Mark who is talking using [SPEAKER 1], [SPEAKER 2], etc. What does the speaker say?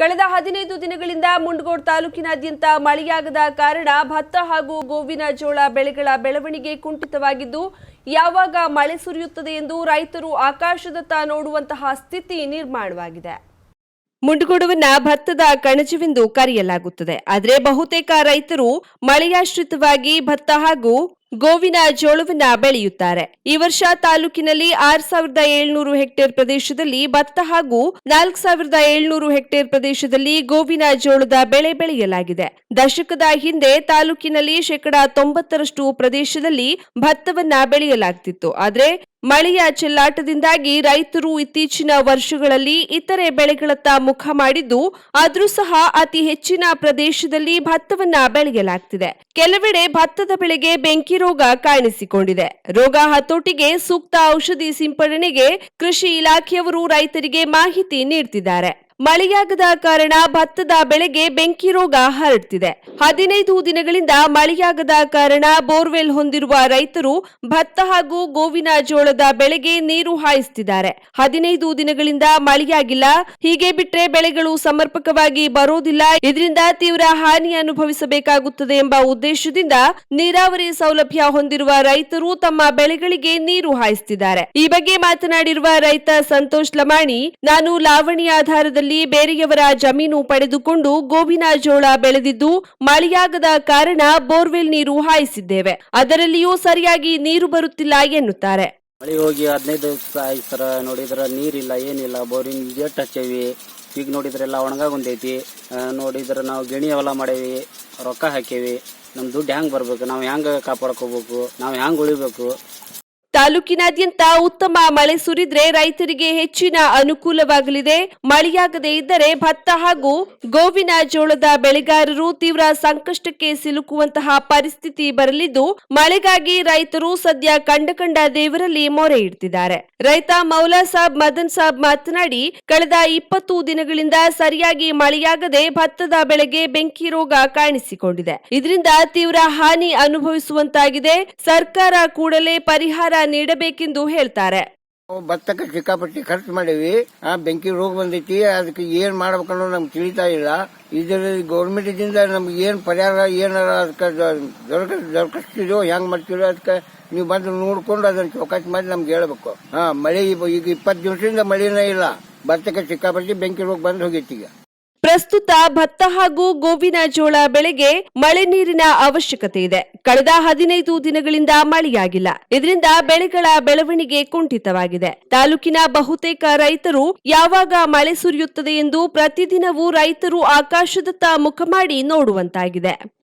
[SPEAKER 1] ಕಳೆದ ಹದಿನೈದು ದಿನಗಳಿಂದ ಮುಂಡಗೋಡ್ ತಾಲೂಕಿನಾದ್ಯಂತ ಮಳೆಯಾಗದ ಕಾರಣ ಭತ್ತ ಹಾಗೂ ಗೋವಿನ ಜೋಳ ಬೆಳೆಗಳ ಬೆಳವಣಿಗೆ ಕುಂಠಿತವಾಗಿದ್ದು, ಯಾವಾಗ ಮಳೆ ಸುರಿಯುತ್ತದೆ ಎಂದು ರೈತರು ಆಕಾಶದತ್ತ ನೋಡುವಂತಹ ಸ್ಥಿತಿ ನಿರ್ಮಾಣವಾಗಿದೆ. ಮುಂಡಗೋಡವನ್ನ ಭತ್ತದ ಕಣಜವೆಂದು ಕರೆಯಲಾಗುತ್ತದೆ. ಆದರೆ ಬಹುತೇಕ ರೈತರು ಮಳೆಯಾಶ್ರಿತವಾಗಿ ಭತ್ತ ಹಾಗೂ ಗೋವಿನ ಜೋಳವನ್ನ ಬೆಳೆಯುತ್ತಾರೆ. ಈ ವರ್ಷ ತಾಲೂಕಿನಲ್ಲಿ ಆರ್ ಸಾವಿರದ ಏಳ್ನೂರು ಹೆಕ್ಟೇರ್ ಪ್ರದೇಶದಲ್ಲಿ ಭತ್ತ ಹಾಗೂ ನಾಲ್ಕು ಸಾವಿರದ ಏಳ್ನೂರು ಹೆಕ್ಟೇರ್ ಪ್ರದೇಶದಲ್ಲಿ ಗೋವಿನ ಜೋಳದ ಬೆಳೆ ಬೆಳೆಯಲಾಗಿದೆ. ದಶಕದ ಹಿಂದೆ ತಾಲೂಕಿನಲ್ಲಿ ಶೇಕಡಾ ತೊಂಬತ್ತರಷ್ಟು ಪ್ರದೇಶದಲ್ಲಿ ಭತ್ತವನ್ನ ಬೆಳೆಯಲಾಗ್ತಿತ್ತು. ಆದರೆ ಮಳೆಯ ಚೆಲ್ಲಾಟದಿಂದಾಗಿ ರೈತರು ಇತ್ತೀಚಿನ ವರ್ಷಗಳಲ್ಲಿ ಇತರೆ ಬೆಳೆಗಳತ್ತ ಮುಖ ಮಾಡಿದ್ದು, ಆದರೂ ಸಹ ಅತಿ ಹೆಚ್ಚಿನ ಪ್ರದೇಶದಲ್ಲಿ ಭತ್ತವನ್ನ ಬೆಳೆಯಲಾಗ್ತಿದೆ. ಕೆಲವೆಡೆ ಭತ್ತದ ಬೆಳೆಗೆ ಬೆಂಕಿ ರೋಗ ಕಾಣಿಸಿಕೊಂಡಿದೆ. ರೋಗ ಹತೋಟಿಗೆ ಸೂಕ್ತ ಔಷಧಿ ಸಿಂಪಡಣೆಗೆ ಕೃಷಿ ಇಲಾಖೆಯವರು ರೈತರಿಗೆ ಮಾಹಿತಿ ನೀಡ್ತಿದ್ದಾರೆ. ಮಳೆಯಾಗದ ಕಾರಣ ಭತ್ತದ ಬೆಳೆಗೆ ಬೆಂಕಿ ರೋಗ ಹರಡ್ತಿದೆ. ಹದಿನೈದು ದಿನಗಳಿಂದ ಮಳೆಯಾಗದ ಕಾರಣ ಬೋರ್ವೆಲ್ ಹೊಂದಿರುವ ರೈತರು ಭತ್ತ ಹಾಗೂ ಗೋವಿನ ಜೋಳದ ಬೆಳೆಗೆ ನೀರು ಹಾಯಿಸುತ್ತಿದ್ದಾರೆ. ಹದಿನೈದು ದಿನಗಳಿಂದ ಮಳೆಯಾಗಿಲ್ಲ. ಹೀಗೆ ಬಿಟ್ರೆ ಬೆಳೆಗಳು ಸಮರ್ಪಕವಾಗಿ ಬರೋದಿಲ್ಲ. ಇದರಿಂದ ತೀವ್ರ ಹಾನಿ ಅನುಭವಿಸಬೇಕಾಗುತ್ತದೆ ಎಂಬ ಉದ್ದೇಶದಿಂದ ನೀರಾವರಿ ಸೌಲಭ್ಯ ಹೊಂದಿರುವ ರೈತರು ತಮ್ಮ ಬೆಳೆಗಳಿಗೆ ನೀರು ಹಾಯಿಸುತ್ತಿದ್ದಾರೆ. ಈ ಬಗ್ಗೆ ಮಾತನಾಡಿರುವ ರೈತ ಸಂತೋಷ್ ಲಮಾಣಿ, ನಾನು ಲಾವಣಿ ಆಧಾರದಲ್ಲಿ ಬೇರೆಯವರ ಜಮೀನು ಪಡೆದುಕೊಂಡು ಗೋವಿನ ಜೋಳ ಬೆಳೆದಿದ್ದು ಮಳೆಯಾಗದ ಕಾರಣ ಬೋರ್ವೆಲ್ ನೀರು ಹಾಯಿಸಿದ್ದೇವೆ. ಅದರಲ್ಲಿಯೂ ಸರಿಯಾಗಿ ನೀರು ಬರುತ್ತಿಲ್ಲ ಎನ್ನುತ್ತಾರೆ.
[SPEAKER 2] ಮಳೆ ಹೋಗಿ ಹದಿನೈದು ದಿವಸ ಆಯ್ತು ಸರ ನೋಡಿದ್ರೆ ನೀರಿಲ್ಲ, ಏನಿಲ್ಲ, ಬೋರಿನ ಗೇಟ್ ಹಚ್ಚೇವಿ. ಈಗ ನೋಡಿದ್ರೆ ಎಲ್ಲ ಒಣಗಾಗೊಂದೈತಿ ನೋಡಿದ್ರೆ ನಾವು ಗಿಣಿ ಹೊಲ ಮಾಡೇವಿ, ರೊಕ್ಕ ಹಾಕೇವಿ. ನಮ್ಮ ದುಡ್ಡು ಹೆಂಗೆ ಬರಬೇಕು? ನಾವು ಹೆಂಗೆ ಕಾಪಾಡ್ಕೋಬೇಕು? ನಾವು ಹೆಂಗೆ ಉಳಿಬೇಕು?
[SPEAKER 1] ತಾಲೂಕಿನಾದ್ಯಂತ ಉತ್ತಮ ಮಳೆ ಸುರಿದ್ರೆ ರೈತರಿಗೆ ಹೆಚ್ಚಿನ ಅನುಕೂಲವಾಗಲಿದೆ. ಮಳೆಯಾಗದೇ ಇದ್ದರೆ ಭತ್ತ ಹಾಗೂ ಗೋವಿನ ಜೋಳದ ಬೆಳೆಗಾರರು ತೀವ್ರ ಸಂಕಷ್ಟಕ್ಕೆ ಸಿಲುಕುವಂತಹ ಪರಿಸ್ಥಿತಿ ಬರಲಿದ್ದು, ಮಳೆಗಾಗಿ ರೈತರು ಸದ್ಯ ಕಂಡ ದೇವರಲ್ಲಿ ಮೊರೆ ಇಡ್ತಿದ್ದಾರೆ. ರೈತ ಮೌಲಾ ಸಾಬ್ ಮದನ್ ಸಾಬ್ ಮಾತನಾಡಿ, ಕಳೆದ ಇಪ್ಪತ್ತು ದಿನಗಳಿಂದ ಸರಿಯಾಗಿ ಮಳೆಯಾಗದೆ ಭತ್ತದ ಬೆಳೆಗೆ ಬೆಂಕಿ ರೋಗ ಕಾಣಿಸಿಕೊಂಡಿದೆ. ಇದರಿಂದ ತೀವ್ರ ಹಾನಿ ಅನುಭವಿಸುವಂತಾಗಿದೆ. ಸರ್ಕಾರ ಕೂಡಲೇ ಪರಿಹಾರ ನೀಡಬೇಕೆಂದು ಹೇಳ್ತಾರೆ.
[SPEAKER 3] ಭತ್ತಕ್ಕೆ ಸಿಕ್ಕಾಪಟ್ಟಿ ಖರ್ಚು ಮಾಡೀವಿ ಆ ಬೆಂಕಿ ರೋಗ ಬಂದೈತಿ, ಅದಕ್ಕೆ ಏನ್ ಮಾಡ್ಬೇಕನ್ನೋ ನಮ್ಗೆ ತಿಳಿತಾ ಇಲ್ಲ. ಇದರಲ್ಲಿ ಗೌರ್ಮೆಂಟ್ ದಿಂದ ನಮ್ಗೆ ಏನ್ ಪರಿಹಾರ, ಏನಾರ ಅದಕ್ಕೆ ದೊರಕ ದೊರಕಿಸ್ತಿದೋ ಹೆಂಗ್ ಮಾಡ್ತಿರೋ ಅದಕ್ಕೆ ನೀವು ಬಂದು ನೋಡ್ಕೊಂಡು ಅದನ್ನ ಚೌಕಾಸಿ ಮಾಡಿ ನಮ್ಗೆ ಹೇಳ್ಬೇಕು. ಹಾ, ಮಳೆ ಈಗ ಇಪ್ಪತ್ತು ದಿವಸದಿಂದ ಮಳೆನೇ ಇಲ್ಲ. ಭತ್ತಕ್ಕೆ ಸಿಕ್ಕಾಪಟ್ಟಿ ಬೆಂಕಿ ರೋಗ ಬಂದು ಹೋಗೈತಿ ಈಗ.
[SPEAKER 1] ಪ್ರಸ್ತುತ ಭತ್ತ ಹಾಗೂ ಗೋವಿನ ಜೋಳ ಬೆಳೆಗೆ ಮಳೆ ನೀರಿನ ಅವಶ್ಯಕತೆ ಇದೆ. ಕಳೆದ ಹದಿನೈದು ದಿನಗಳಿಂದ ಮಳೆಯಾಗಿಲ್ಲ. ಇದರಿಂದ ಬೆಳೆಗಳ ಬೆಳವಣಿಗೆ ಕುಂಠಿತವಾಗಿದೆ. ತಾಲೂಕಿನ ಬಹುತೇಕ ರೈತರು ಯಾವಾಗ ಮಳೆ ಸುರಿಯುತ್ತದೆ ಎಂದು ಪ್ರತಿದಿನವೂ ರೈತರು ಆಕಾಶದತ್ತ ಮುಖ ಮಾಡಿ ನೋಡುವಂತಾಗಿದೆ.